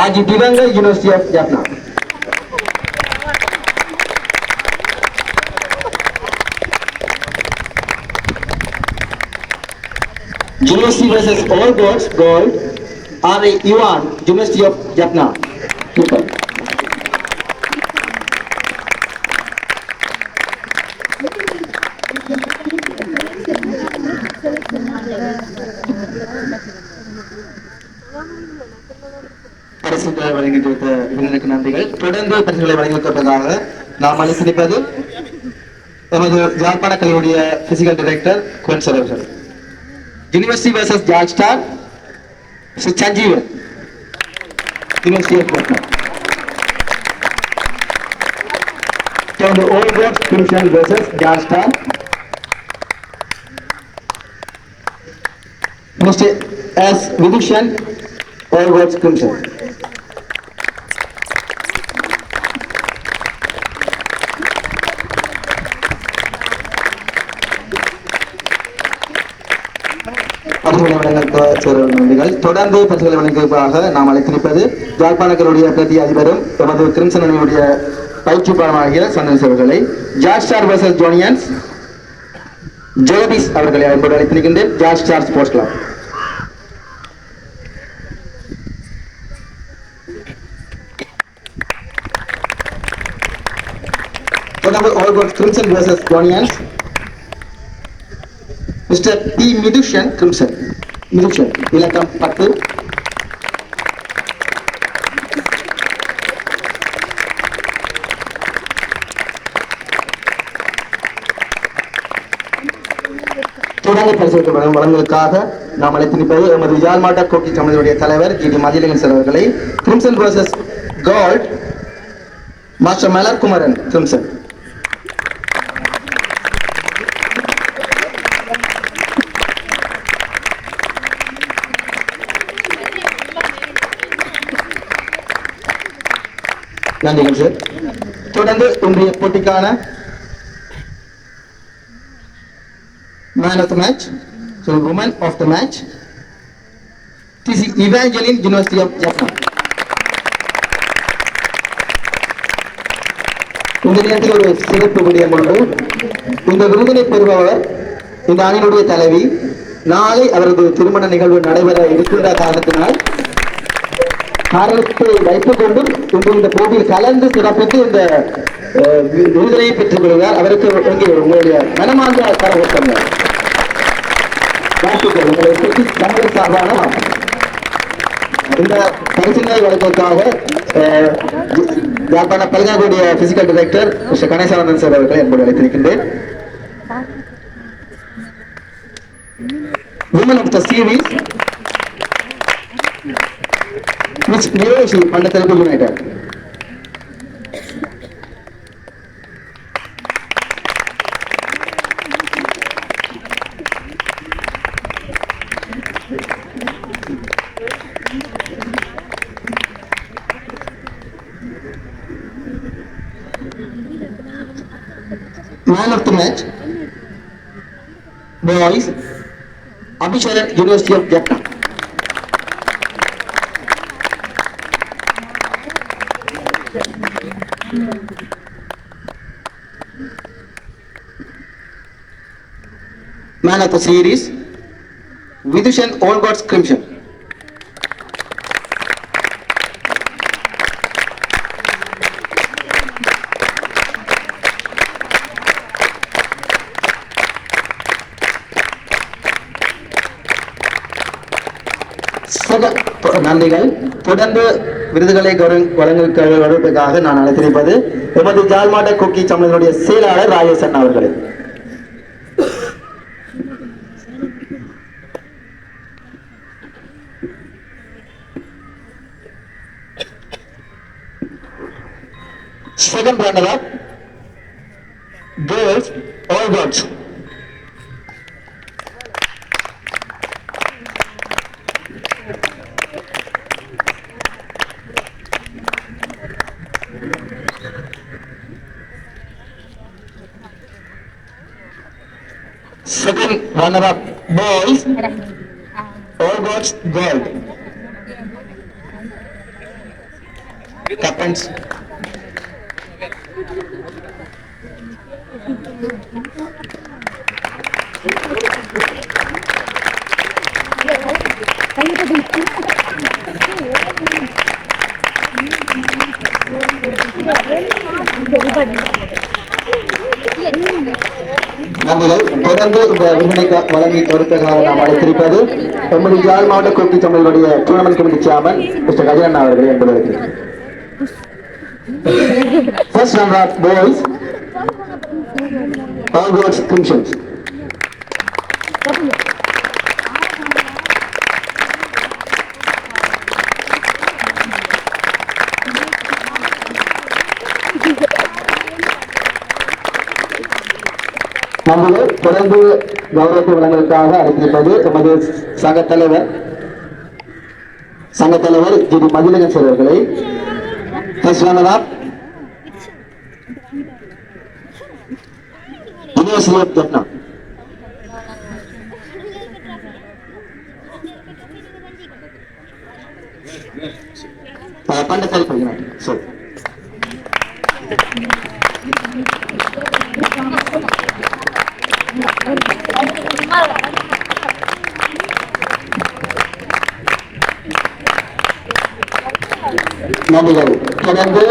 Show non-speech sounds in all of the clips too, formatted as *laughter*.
आजी दिवंगत university of Jaffna University versus all gods gold R. A. Yuan University of Jaffna Super. பரிசுகளை வழங்கி கொடுத்த இவர்களுக்கு நன்றிகள் தொடர்ந்து பரிசுகளை வழங்கி கொடுப்பதற்காக நாம் அனுசரிப்பது நமது ஜாழ்ப்பாண கல்லூரிய பிசிக்கல் டைரக்டர் குவன்சர் அவர்கள் university versus George star Sanjeevan university of Patna So the old words Crimson versus Jar Star. Mr. S. Vidushan, all words Crimson. பரிசுகளை வழங்க நன்றிகள். தொடர்ந்து பரிசுகளை வழங்குவதற்காக நாம் அழைத்திருப்பது ஜாழ்ப்பாணக்கருடைய பிரதி அதிபரும் எமது கிரிம்சன் அணியுடைய பயிற்சிப்பாளராகிய சந்தன் அவர்களை George star versus Johnians Jagadeesh அவர்களை அன்போடு அழைத்திருக்கின்றேன். ஜார்ஜ் ஸ்டார் ஸ்போர்ட்ஸ் கிளப் தொடர்ந்து Allport crimson versus Johnians mister P Mithushan crimson Mithushan இலக்கம் பத்து தொடர்ந்து பரிசோதனை வழங்குவதற்காக நாம் அழைத்திருப்பது எமது யாழ் மாட்டா கோக்கி சமதியுடைய தலைவர் ஜி டி மதியலிங்கன் சார் அவர்களை crimson versus called master Malar Kumaran crimson நன்றிகள் சார். தொடர்ந்து இன்றைய போட்டிக்கான man of the match so woman of the match DC Evangeline university of Jaffna இந்த நேரத்தில் ஒரு சிறப்பு விடயம் ஒன்று இந்த விருதினை பெறுபவர் இந்த அணியினுடைய தலைவி. நாளை அவரது திருமண நிகழ்வு நடைபெற இருக்கின்ற காரணத்தினால் காரணத்தை வைத்துக் கொண்டும் இன்று இந்த போட்டியில் கலந்து சிறப்பித்து இந்த விருதினை பெற்றுக் கொள்கிறார். அவருக்கு இங்கே உங்களுடைய மனமார்ந்த கரகோட்டம் வாழ்த்துக்கள் உங்களை பற்றி தமிழ் சார்பான இந்த பரிசினை வழங்குவதற்காக யாழ்ப்பாண பல்கலைக்கழக physical director mister Ganesanandan sir அவர்களை என்பது அழைத்திருக்கின்றேன். Women of the series match, boys, Abhisharan University of Jaffna. Man of the series, Vidushan All Gods Crimson. சக நன்றிகள் தொடர்ந்து விருதுகளை வழங்குவதற்காக நான் அழைத்திருப்பது எமது ஜால்மாட்ட குக்கி சமூகத்தினுடைய செயலாளர் ராஜேசன் அவர்களே Second runner up, girls, all gods. *laughs* One runner-up boys all got gold. Captains. Thank *laughs* you. நன்றிகள் தொடர்ந்து இந்த விருதினை வழங்கி கொடுத்ததாக நாம் அழைத்திருப்பது நம்முடைய யாழ் மாவட்ட கோப்பி தமிழுடைய டூர்னமெண்ட் கமிட்டி சேர்மன் மிஸ்டர் கஜரண்ணா அவர்கள் என்பதற்கு first run of boys all golds crimsons நம்மளை தொடர்ந்து கௌரவத்தை வழங்குவதற்காக அழைத்திருப்பது நமது சங்க தலைவர் சங்க தலைவர் ஜி மதிலகன் சார் அவர்களை. ஃபர்ஸ்ட் ரன்னர் ஆப் யூனிவர்சிட்டி பண்டத்தை படிக்கிறேன் சரி. நன்றிகள் தொடர்ந்து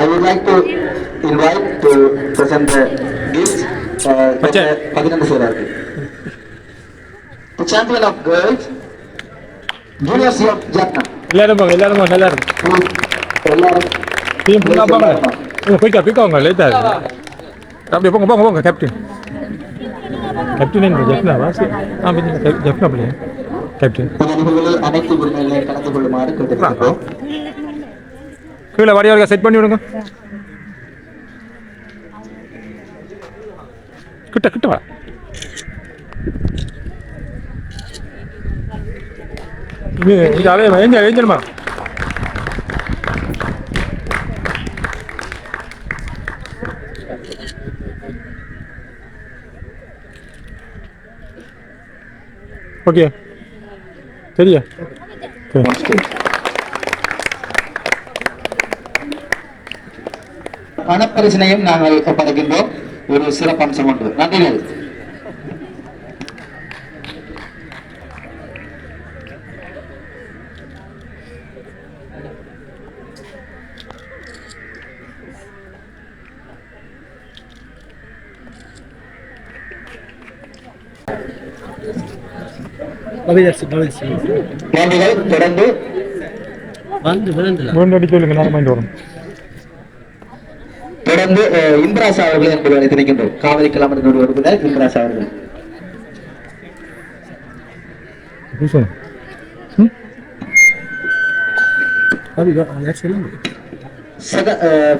I would like to invite to present the gifts uh, The champion of girls University of Jatna எல்லாரும் போங்க எல்லாரும் போங்க நல்லா இருக்கும் எல்லாரும் டீம் ஃபுல்லாக போங்க. போய்க்கா போய்க்கா உங்க லேட்டாக அப்படியே போங்க போங்க போங்க கேப்டன் கேப்டன் என்ன ஜெஃப்னா வாசி ஆ பின்ன ஜெஃப்னா அப்படியே கேப்டன் அனைத்து உரிமைகளையும் கலந்து கொள்ளுமாறு கேட்டுக்கொள்கிறோம் கீழே வரையா செட் பண்ணி விடுங்க. கிட்ட கிட்ட வா இது அதே அலைய ஏஞ்சல் ஏஞ்சல்மா? ஓகே. சரியா சரி. பணப்பரிசனையும் நாங்கள் ஒப்படைக்கின்றோம். ஒரு சிறப்பம்சம் உண்டு. நன்றிகள் Thank you. நன்றிகள். தொடர்ந்து அடி சொல்லுங்க நேரம் மைண்ட் வரும். தொடர்ந்து இம்ராஸ் அவர்கள் என்பதை அழைத்து நிற்கின்றோம் காவிரி கிளம்புடைய உறுப்பினர் இம்ராஸ் அவர்கள்.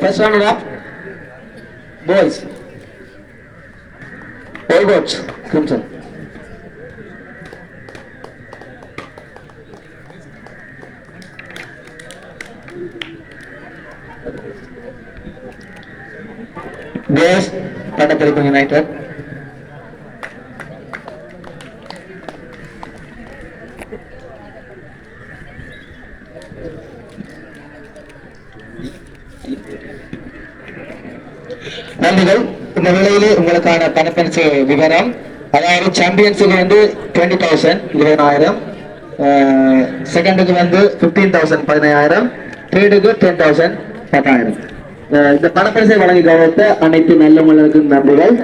first runner up, boys. All Crimson. Girls, Panapalipang United. நன்றிகள். இந்த வேளையிலே உங்களுக்கான பணப்பரிசு விவரம். அதாவது சாம்பியன்ஸுக்கு வந்து டுவெண்ட்டி தௌசண்ட் இருபதாயிரம். செகண்டுக்கு வந்து ஃபிஃப்டீன் தௌசண்ட் பதினாயிரம் தேர்டுக்கு டென் தௌசண்ட் பத்தாயிரம். இந்த பணப்பரிசை வழங்கி கவனித்த அனைத்து நல்ல மல்லருக்கும் நன்றிகள்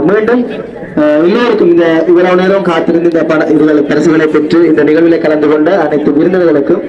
மீண்டும் எல்லோருக்கும் இந்த இவ்வளவு நேரம் காத்திருந்து இந்த பண இவர்கள் பரிசுகளை பெற்று இந்த நிகழ்வில் கலந்து கொண்ட அனைத்து விருந்தினர்களுக்கும்